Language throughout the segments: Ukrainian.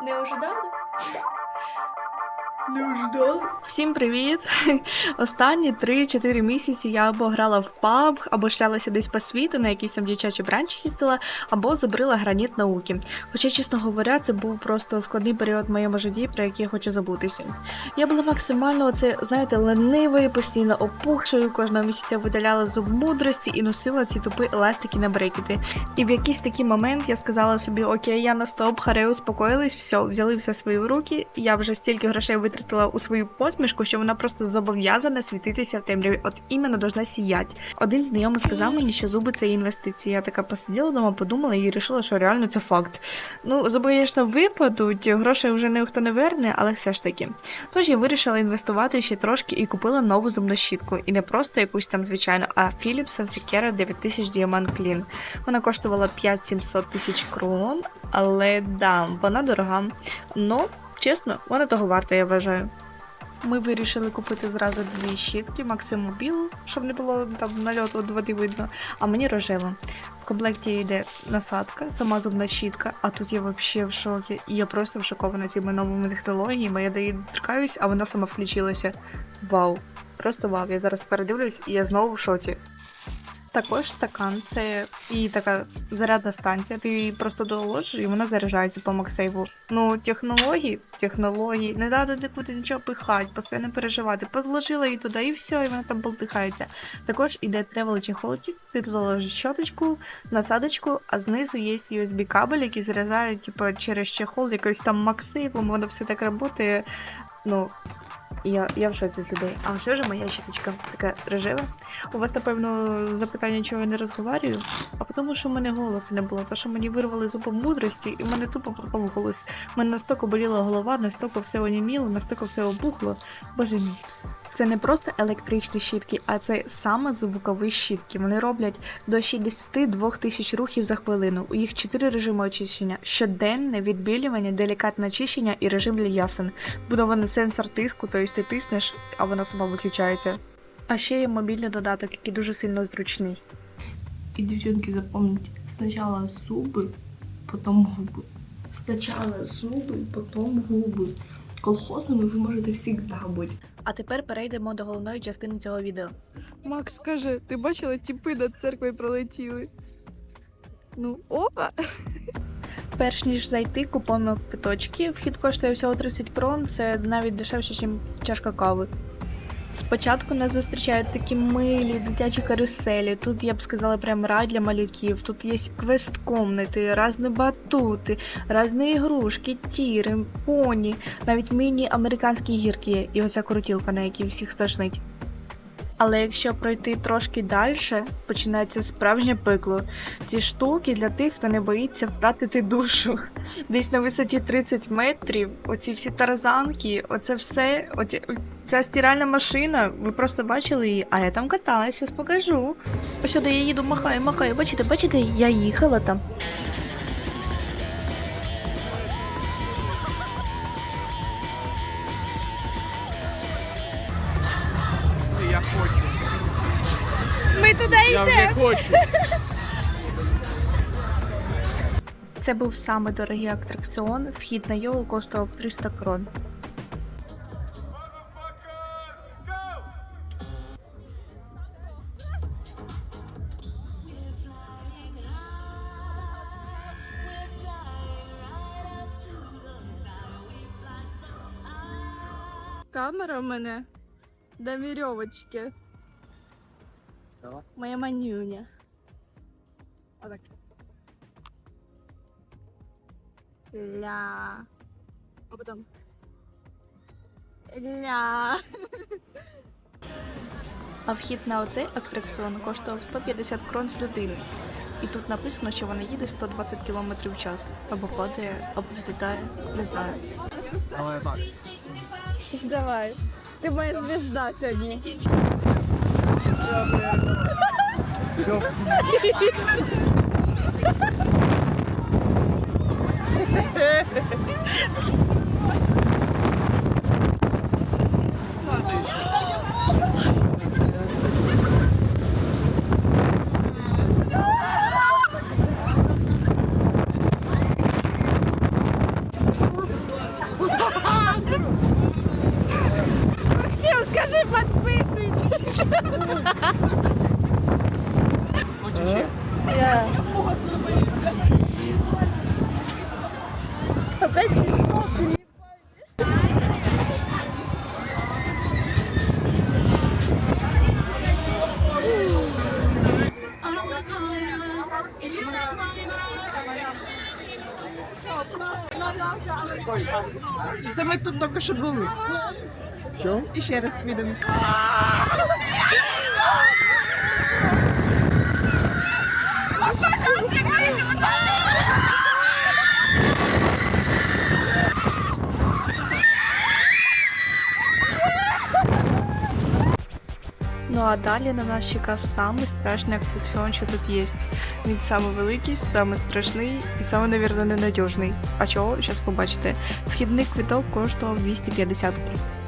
Не ожидали? Ждали. Всім привіт! Останні 3-4 місяці я або грала в паб, або шлялася десь по світу, на якісь там дівчачі бранчі їздила, або забрила граніт науки. Хоча, чесно говоря, це був просто складний період в моєму житті, про який я хочу забутися. Я була максимально, оце, знаєте, ленивою, постійно опухшою, кожного місяця видаляла зуб мудрості і носила ці тупі еластики на брекети. І в якийсь такий момент я сказала собі: Окей, я на стоп, харе, успокоїлись, все, взяли все свої руки. Я вже стільки грошей витратила у свою посмішку, що вона просто зобов'язана світитися в темряві. От іменно должна сіяти. Один знайомий сказав мені, що зуби це інвестиції. Я така посиділа вдома, подумала і вирішила, що реально це факт. Ну, звісно, випадуть, грошей вже ніхто не верне, але все ж таки. Тож я вирішила інвестувати ще трошки і купила нову зубну щітку. І не просто якусь там звичайну, а Philips Sansecura 9000 Diamond Clean. Вона коштувала 5-700 тисяч крон, але да, вона дорога. Ну, чесно, вона того варта, я вважаю. Ми вирішили купити зразу дві щітки, максимум білу, щоб не було там нальоту від води видно, а мені рожева. В комплекті йде насадка, сама зубна щітка, а тут я взагалі в шокі. Я просто шокована цими новими технологіями. Я до її доторкаюсь, а вона сама включилася. Вау! Просто вау! Я зараз передивлюсь і я знову в шоці. Також стакан це і така зарядна станція. Ти її просто доложиш і вона заряджається по Максейву. Ну, технології, технології, не треба нікуди нічого пихати, постійно переживати. Подложила її туди і все, і вона там болтихається. Також іде тревел чехолчик, ти туди ложиш щоточку, насадочку, а знизу є USB кабель, який заряджає типу, через чехол якось там Максейвом, воно все так працює. Ну, я, я в шоці з людей. А що ж моя щіточка така рожева? У вас, напевно, запитання, чого я не розговарюю? А тому, що в мене голосу не було, то що мені вирвали зубом мудрості, і в мене тупо пропав голос. У мене настільки боліла голова, настільки все оніміло, настільки все обухло. Боже мій. Це не просто електричні щітки, а це саме звукові щітки. Вони роблять до 62 тисяч рухів за хвилину. У їх чотири режими очищення: щоденне відбілювання, делікатне очищення і режим для ясен. Будований сенсор тиску, тобто ти тиснеш, а вона сама виключається. А ще є мобільний додаток, який дуже сильно зручний. И, девчонки, запомните, сначала зубы, потом губы. Сначала зубы, потом губы. Колхозними ви можете завжди бути. А тепер перейдемо до головної частини цього відео. Макс каже, ти бачила, тіпи над церквою пролетіли. Ну, опа! Перш ніж зайти, купуємо квиточки. Вхід коштує всього 30 крон, це навіть дешевше, ніж чашка кави. Спочатку нас зустрічають такі милі, дитячі каруселі. Тут я б сказала прям рай для малюків. Тут є квест-комнати, різні батути, різні ігрушки, тіри, поні, навіть міні-американські гірки і оця крутілка, на якій всіх стошнить. Але якщо пройти трошки далі, починається справжнє пекло. Ці штуки для тих, хто не боїться втратити душу. Десь на висоті 30 метрів, оці всі тарзанки, оце все, оці, ця стиральна машина, ви просто бачили її, а я там каталась, зараз покажу. Ось сюди я їду, махаю, махаю. Бачите, бачите, я їхала там. Я вже хочу. Це був саме дорогий атракціон. Вхід на його коштував 300 крон. Камера в мене до вірьовочки. Що? Моя манюня. Отак. Ля. А потім. Ля. А вхід на оцей атракціон коштував 150 крон з людини. І тут написано, що вона їде 120 км в час. Або падає, або взлітає, не знаю. Але так. Давай. Ти моя звізда сьогодні. Ah! Підписуйтесь. Хочеш ще? I Це ми тут тільки що були. Що? І ще раз підемо. Ну а далі на нас чекав самий страшний атракціон, що тут є. Він самий великий, самий страшний і самий, навірно, ненадіжний. А чого? Зараз побачите. Вхідний квиток коштував 250 гривень.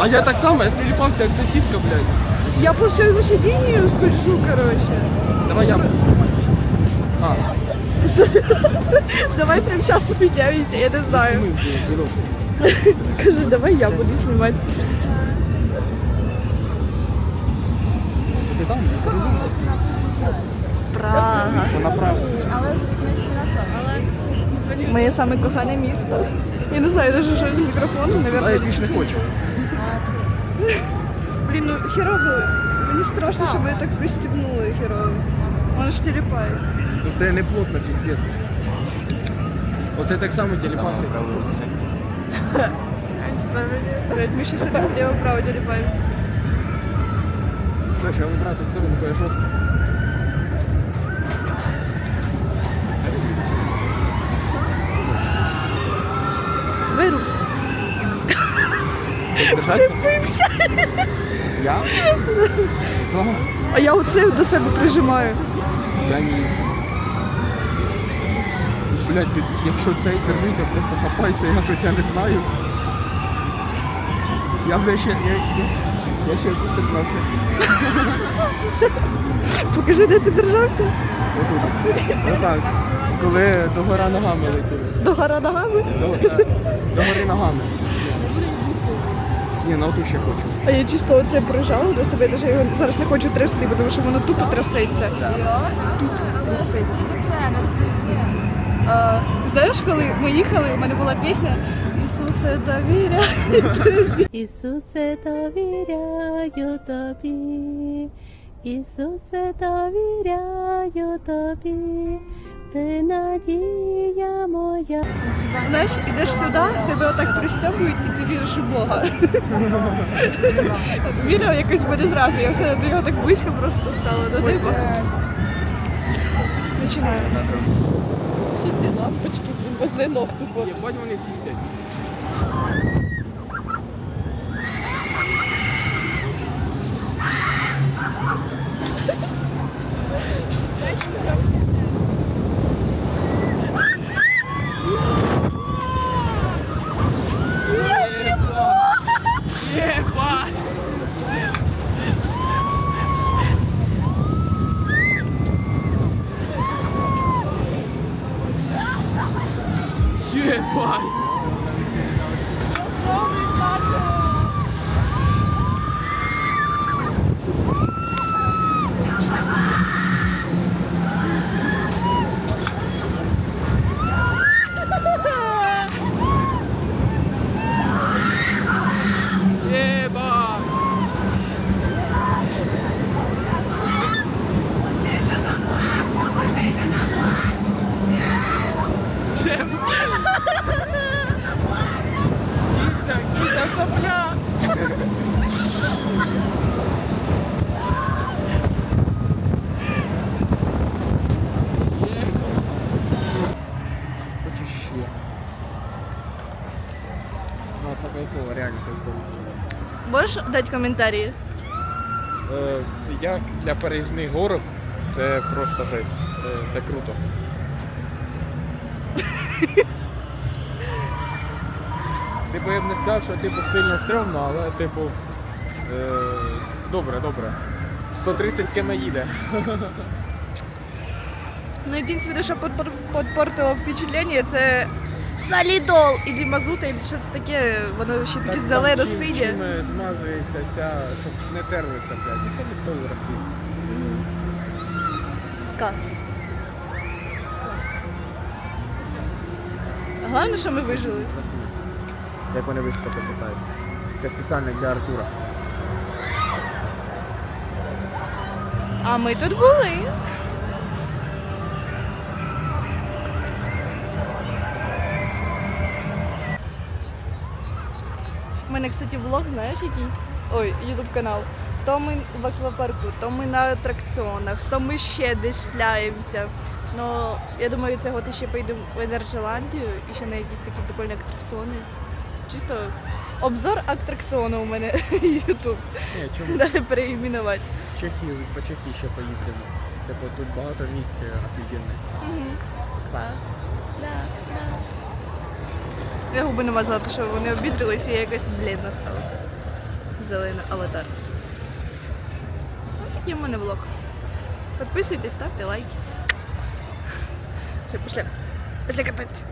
А я так само, я телепався, як сосиска, блядь. Я по всьому сидінню скольжу, короче. Давай я буду. А, Давай прямо зараз поміняємося, я не знаю. ми, блядь, бро. Каже, давай я буду знімати. Ти там? Ти розумієш? Прага. Направо. Моє саме кохане місто. Я не знаю, навіть що з мікрофоном, А я наверное. більше не хочу. Блін, ну херово. Мені страшно, що мене так пристібнули херово. Воно ж теліпається. Ну в тебе не плотно, піздець. Оце так само телепався. Блядь, Ми ще сидимо вліво-право теліпаємося. Слушай, я в обратну сторону, бо я Держаться? Я? Да. А я оце до себе прижимаю. Я ні. Блять, ти, якщо цей держися, просто хапайся якось, я не знаю. Я, бля, ще, я, я, я ще тут держався. Покажи, де ти держався. Отут. Отак. Коли до гора ногами летіли. До гора ногами. До, до гори ногами. Ні, ну отут ще хочу. А я чисто оце прижала до себе, я даже його зараз не хочу трясти, тому що воно тупо трясеться. Трясеться. А, знаєш, коли ми їхали, у мене була пісня Ісусе довіряю тобі. Ісусе, довіряю тобі, Ісусе, довіряю тобі, ти надія моя. Знаєш, ідеш сюди, тебе отак пристягують і ти віриш у Бога. Віра якось буде зразу, я все до нього так близько просто стала до неба. Починаю. Всі ці лампочки, блін, возле ног тупо. Єбать вони світять. Можеш дати коментарі? Е, як для переїзних горок це просто жесть. Це, це круто. Типу, я б не сказав, що типу сильно стрьомно, але типу. Е, добре, добре. 130 км їде. Ну, єдине, що подпор- подпортило впечатлення, це солідол і мазута, і щось таке, воно ще таке Так, зелено синє. Чим е, змазується ця, щоб не терлися, блядь. Ну, це ліктографі. Клас. Головне, що ми вижили. Як вони високо літають. Це спеціально для Артура. А ми тут були. Мене, кстати, влог, знаєш, який? Ой, ютуб канал. То ми в аквапарку, то ми на атракціонах, то ми ще десь шляємося. Ну, я думаю, цього ти ще поїду в Енерджеландію і ще на якісь такі прикольні атракціони. Чисто обзор атракціону у мене ютуб. Ні, чому Далі переіменувати. в Чехію, по Чехії ще поїздимо. Типу тут багато місць офігенних. Па. Да, да. Я губи намазала, тому що вони обідрилися і я якась блідна стала. Зелена аватар. Ось такий в мене влог. Підписуйтесь, ставте лайки. Все, пішли. Пішли кататися.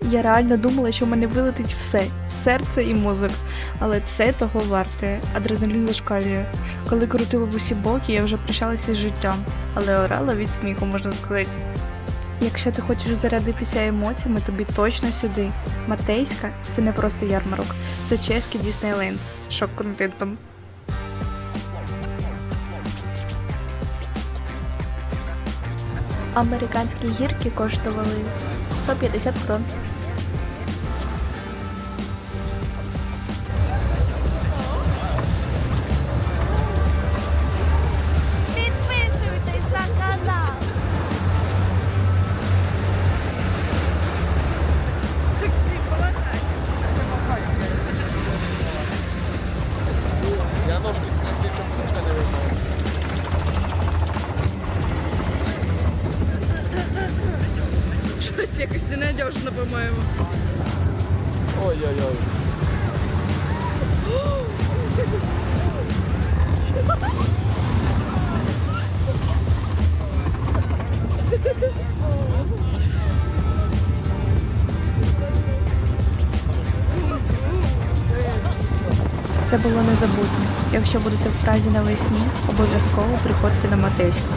Я реально думала, що в мене вилетить все серце і мозок. Але це того варте. Адреналін зашкалює. Коли крутила в усі боки, я вже прощалася з життям, але орала від сміху, можна сказати. Якщо ти хочеш зарядитися емоціями, тобі точно сюди. Матейська це не просто ярмарок, це чеський Діснейленд шок-контентом. Американські гірки коштували 150 крон. Щось якось ненадіжно, по-моєму. Ой-ой-ой. Це було незабутньо. Якщо будете в Празі навесні, обов'язково приходьте на Матейську.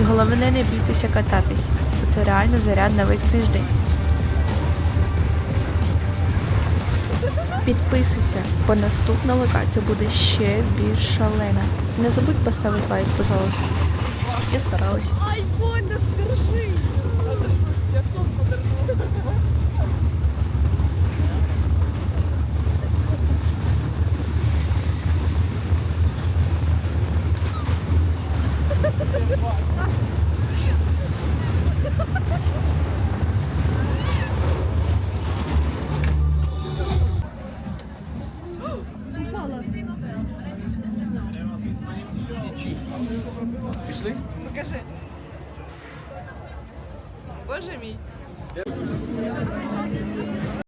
І головне не бійтеся кататись, бо це реально заряд на весь тиждень. Підписуйся, бо наступна локація буде ще більш шалена. Не забудь поставити лайк, пожалуйста. Я старалась.